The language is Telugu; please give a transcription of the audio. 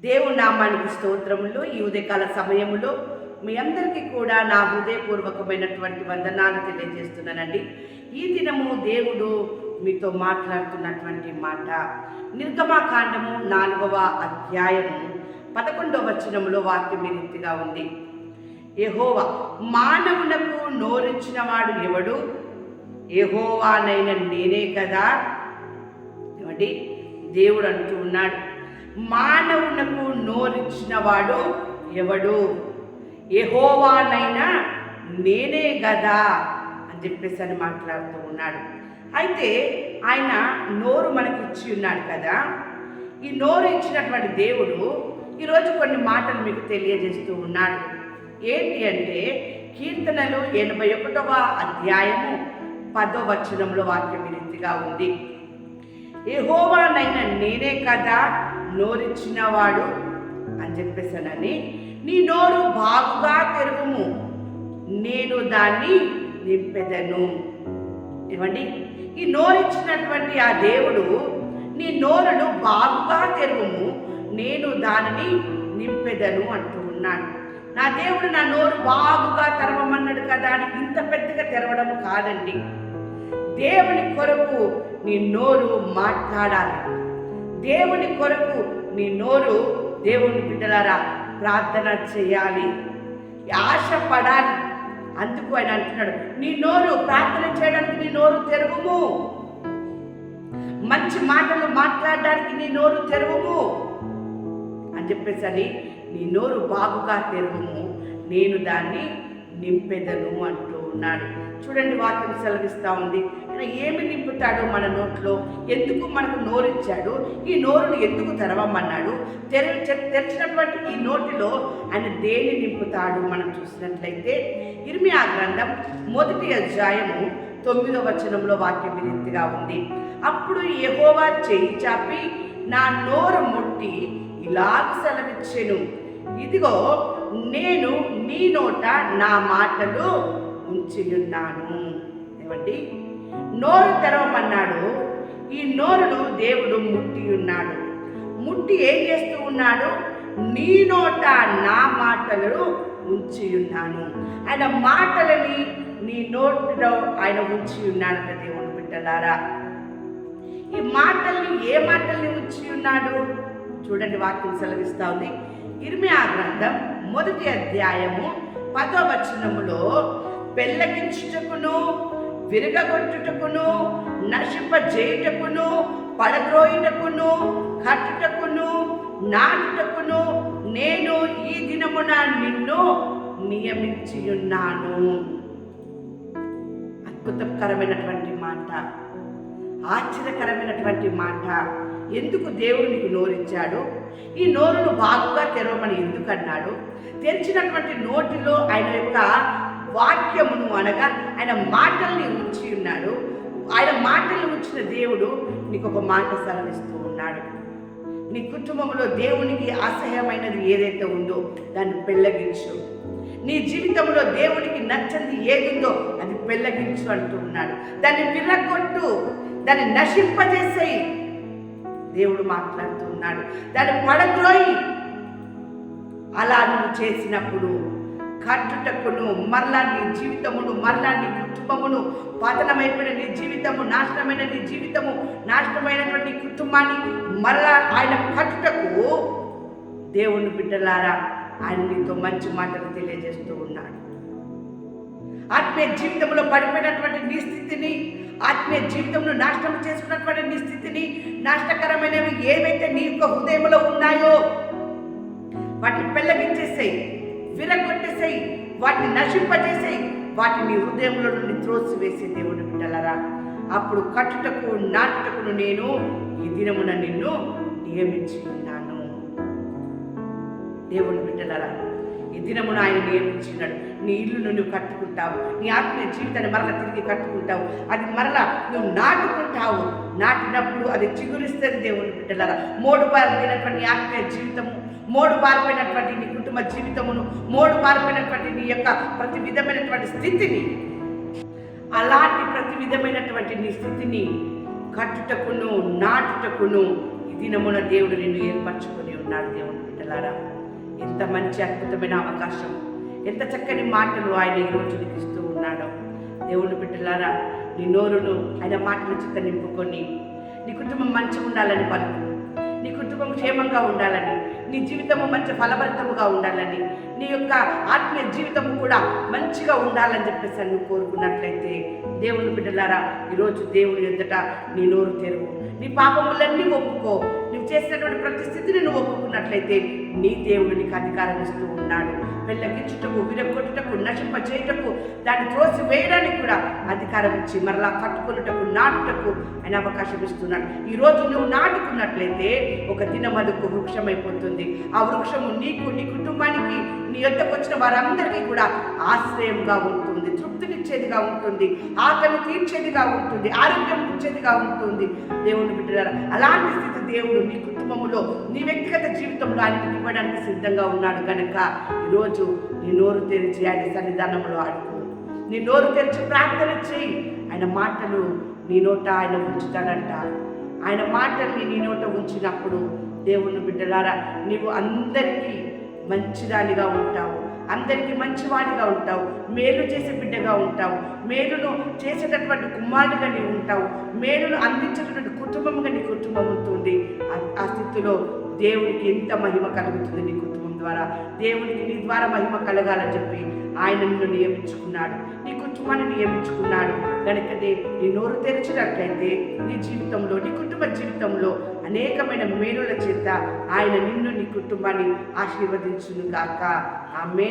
దేవుని నామానికి స్తోత్రములు. ఈ ఉదయకాల సమయములో మీ అందరికీ కూడా నా హృదయపూర్వకమైనటువంటి వందనాలు తెలియజేస్తున్నానండి. ఈ దినము దేవుడు మీతో మాట్లాడుతున్నటువంటి మాట. నిర్గమాకాండము నాలుగవ అధ్యాయము పదకొండవ వచనములో వాక్యం రీతిగా ఉంది. ఎహోవా మానవులకు నోరిచ్చిన వాడు ఎవడు? ఎహోవానైన నేనే కదా. ఏమండి? దేవుడు అంటూ ఉన్నాడు. మానవునకు నోరిచ్చిన వాడు ఎవడు? ఎహోవానైనా నేనే కదా అని చెప్పేసి అని మాట్లాడుతూ ఉన్నాడు. అయితే ఆయన నోరు మనకి ఇచ్చి ఉన్నాడు కదా. ఈ నోరు ఇచ్చినటువంటి దేవుడు ఈరోజు కొన్ని మాటలు మీకు తెలియజేస్తూ ఉన్నాడు. ఏంటి అంటే కీర్తనలు ఎనభై ఒకటవ అధ్యాయము పదో వచనంలో వాక్యం రీతిగా ఉంది. ఎహోవానైనా నేనే కదా నోరిచ్చినవాడు అని చెప్పేసానని నీ నోరు బాగుగా తెరువుము నేను దాన్ని నింపెదను. ఏమండి? ఈ నోరిచ్చినటువంటి ఆ దేవుడు నీ నోరును బాగుగా తెరువుము నేను దానిని నింపెదను అంటూ ఉన్నాడు. నా దేవుడు నా నోరు బాగుగా తెరవమన్నాడు కదా అని ఇంత పెద్దగా తెరవడం కాదండి. దేవుని కొరకు నీ నోరు మాట్లాడాలి. దేవుని కొరకు నీ నోరు దేవుని బిడ్డలారా ప్రార్థన చేయాలి. ఆశపడాలి. అందుకు ఆయన అంటున్నాడు నీ నోరు ప్రార్థన చేయడానికి నీ నోరు తెరువుము. మంచి మాటలు మాట్లాడడానికి నీ నోరు తెరువుము. అని చెప్పేసరి నీ నోరు బాగుగా తెరువుము. నేను దాన్ని నింపెదను అంటూ ఉన్నాడు. చూడండి వాక్యం సెలవిస్తూ ఉంది. ఆయన ఏమి నింపుతాడు మన నోట్లో? ఎందుకు మనకు నోరిచ్చాడు? ఈ నోరును ఎందుకు తెరవమన్నాడు? తెర తెరిచినటువంటి ఈ నోటిలో ఆయన దేని నింపుతాడు? మనం చూసినట్లయితే ఇర్మియా గ్రంథం మొదటి అధ్యాయము తొమ్మిదో వచనంలో వాక్యం ఈ ఉంది. అప్పుడు ఎహోవా చేయి చాపి నా నోరు ముట్టి ఇలాగ సెలవిచ్చెను. ఇదిగో నేను నీ నోట నా మాటలు ఉంచియున్నాను. ఏమండి? నోరు తెరవమన్నాడు. ఈ నోరును దేవుడు ముట్టి ఉన్నాడు ముట్టి ఏం చేస్తూ ఉన్నాడు? నీ నోట నా మాటలను ఉంచి ఉన్నాను ఆయన మాటలని నీ నోటిలో ఆయన ఉంచి ఉన్నాడు దేవుడు బిడ్డలారా. ఈ మాటల్ని ఏ మాటల్ని ఉంచి ఉన్నాడు చూడండి వాక్యం సెలవిస్తా ఉంది. ఇర్మియా గ్రంథం మొదటి అధ్యాయము పదో వచనములో పెళ్ళగించుటకును విరగగొట్టుటకును నశింపజేయుటకును పడద్రోయుటకును కట్టుటకును నాటుటకును నేను ఈ దినమున నిన్ను నియమించి ఉన్నాను అద్భుతకరమైనటువంటి మాట ఆశ్చర్యకరమైనటువంటి మాట. ఎందుకు దేవుడు నీకు నోరిచ్చాడు? ఈ నోరును బాగుగా తెరవమని ఎందుకు అన్నాడు తెరిచినటువంటి నోటిలో ఆయన యొక్క వాక్యమును అనగా ఆయన మాటల్ని ఉంచి ఉన్నాడు. ఆయన మాటల్ని ఉంచిన దేవుడు నీకు ఒక మాట సెలవిస్తూ ఉన్నాడు. నీ కుటుంబంలో దేవునికి అసహ్యమైనది ఏదైతే ఉందో దాన్ని పెళ్ళగించు. నీ జీవితంలో దేవునికి నచ్చంది ఏదుందో అది పెళ్ళగించు అంటూ ఉన్నాడు. దాన్ని విరగొట్టు దాన్ని నశింపజేసేయి. దేవుడు మాట్లాడుతూ ఉన్నాడు దాన్ని పడద్రోయి అలా నువ్వు చేసినప్పుడు కట్టుటకును మరలా నీ జీవితమును మరలా నీ కుటుంబమును పతనమైపోయిన నీ జీవితము నాశనమైన నీ జీవితము నాశనమైనటువంటి కుటుంబాన్ని మరలా ఆయన కట్టుటకు దేవుని బిడ్డలారా ఆయన నీతో మంచి మాటలు తెలియజేస్తూ ఉన్నాడు. ఆత్మీయ జీవితంలో పడిపోయినటువంటి నీ స్థితిని ఆత్మీయ జీవితంలో నాశనం చేసుకున్నటువంటి నీ స్థితిని నాశనకరమైనవి ఏవైతే నీ యొక్క హృదయంలో ఉన్నాయో వాటిని పెళ్ళగించేసేయి విరగొట్టేసేయి వాటిని నశింపజేసేయి వాటిని నీ హృదయంలో నుండి త్రోసివేసే దేవుని బిడ్డలరా. అప్పుడు కట్టుటకు నాటుటకును నేను ఈ దినమున నిన్ను నియమించి ఉన్నాను. దేవుని బిడ్డలరా ఈ దినమున ఆయన నియమించినాడు నీ ఇల్లును నువ్వు కట్టుకుంటావు. నీ ఆత్మీయ జీవితాన్ని మరలా తిరిగి కట్టుకుంటావు. అది మరలా నువ్వు నాటుకుంటావు. నాటినప్పుడు అది చిగురిస్తుంది దేవుని బిడ్డలారా. మోడు బారిపోయినటువంటి ఆత్మీయ జీవితము మోడు బారిపోయినటువంటి నీ కుటుంబ జీవితమును మోడు బారిపోయినటువంటి నీ యొక్క ప్రతి విధమైనటువంటి స్థితిని అలాంటి ప్రతి విధమైనటువంటి నీ స్థితిని కట్టుటకును నాటుటకును ఈ దినమున దేవుడు నిన్ను ఏర్పరచుకొని ఉన్నాడు దేవుని బిడ్డలారా. ఎంత మంచి అద్భుతమైన అవకాశం. ఎంత చక్కని మాటలు ఆయన ఈరోజు నీకు ఇస్తూ ఉన్నాడో. దేవుని బిడ్డలారా నీ నోరును ఆయన మాటల చిత్త నింపుకొని నీ కుటుంబం మంచిగా ఉండాలని పలుకు. నీ కుటుంబం క్షేమంగా ఉండాలని నీ జీవితము మంచి ఫలభరితముగా ఉండాలని నీ యొక్క ఆత్మీయ జీవితము కూడా మంచిగా ఉండాలని చెప్పేసి నువ్వు కోరుకున్నట్లయితే దేవుని బిడ్డలారా ఈరోజు దేవుని ఎదుట నీ నోరు తెరువు. నీ పాపములన్నీ ఒప్పుకో. నువ్వు చేసినటువంటి ప్రతి స్థితిని నువ్వు ఒప్పుకున్నట్లయితే నీ దేవుడు నీకు అధికారం ఇస్తూ ఉన్నాడు. వెళ్ళగించుటకు విరగొట్టుటకు నశింప చేయుటకు దాన్ని త్రోసి వేయడానికి కూడా అధికారం ఇచ్చి మరలా కట్టుకొనుటకు నాటుటకు ఆయన అవకాశం ఇస్తున్నాడు. ఈరోజు నువ్వు నాటుకున్నట్లయితే ఒక దినమదుకు వృక్షం అయిపోతుంది ఆ వృక్షము నీకు నీ కుటుంబానికి నీ యొద్దకు వచ్చిన వారందరికీ కూడా ఆశ్రయంగా ఉంటుంది. తృప్తినిచ్చేదిగా ఉంటుంది. ఆకలి తీర్చేదిగా ఉంటుంది. ఆరోగ్యం ఇచ్చేదిగా ఉంటుంది. దేవుని బిడ్డలారా అలాంటి స్థితి దేవుడు నీ కుటుంబంలో నీ వ్యక్తిగత జీవితంలో ఆయనకి ఇవ్వడానికి సిద్ధంగా ఉన్నాడు కనుక ఈరోజు నీ నోరు తెరిచి ఆయన సన్నిధానంలో ఆడుకో నీ నోరు తెరిచి ప్రార్థన చేయి. ఆయన మాటలు నీ నోట ఆయన ఉంచుతాడంట. ఆయన మాటల్ని నీ నోట ఉంచినప్పుడు దేవుని బిడ్డలారా నీవు అందరికీ మంచిదానిగా ఉంటావు. అందరికీ మంచివాడిగా ఉంటావు మేలు చేసే బిడ్డగా ఉంటావు మేలును చేసేటటువంటి కుమారుడిగా నీవు ఉంటావు మేలును అందించేటటువంటి కుటుంబంగా నీ కుటుంబం ఉంటుంది. ఆ- ఆ స్థితిలో దేవునికి ఎంత మహిమ కలుగుతుంది నీ కుటుంబం ద్వారా? దేవునికి నీ ద్వారా మహిమ కలగాలని చెప్పి ఆయన నిన్ను నియమించుకున్నాడు. నీ కుటుంబాన్ని నియమించుకున్నాడు. కనుకనే నీ నోరు తెరిచినట్లయితే నీ జీవితంలో నీ కుటుంబ జీవితంలో అనేకమైన మేలుల చేత ఆయన నిన్ను నీ కుటుంబాన్ని ఆశీర్వదించును గాక ఆమె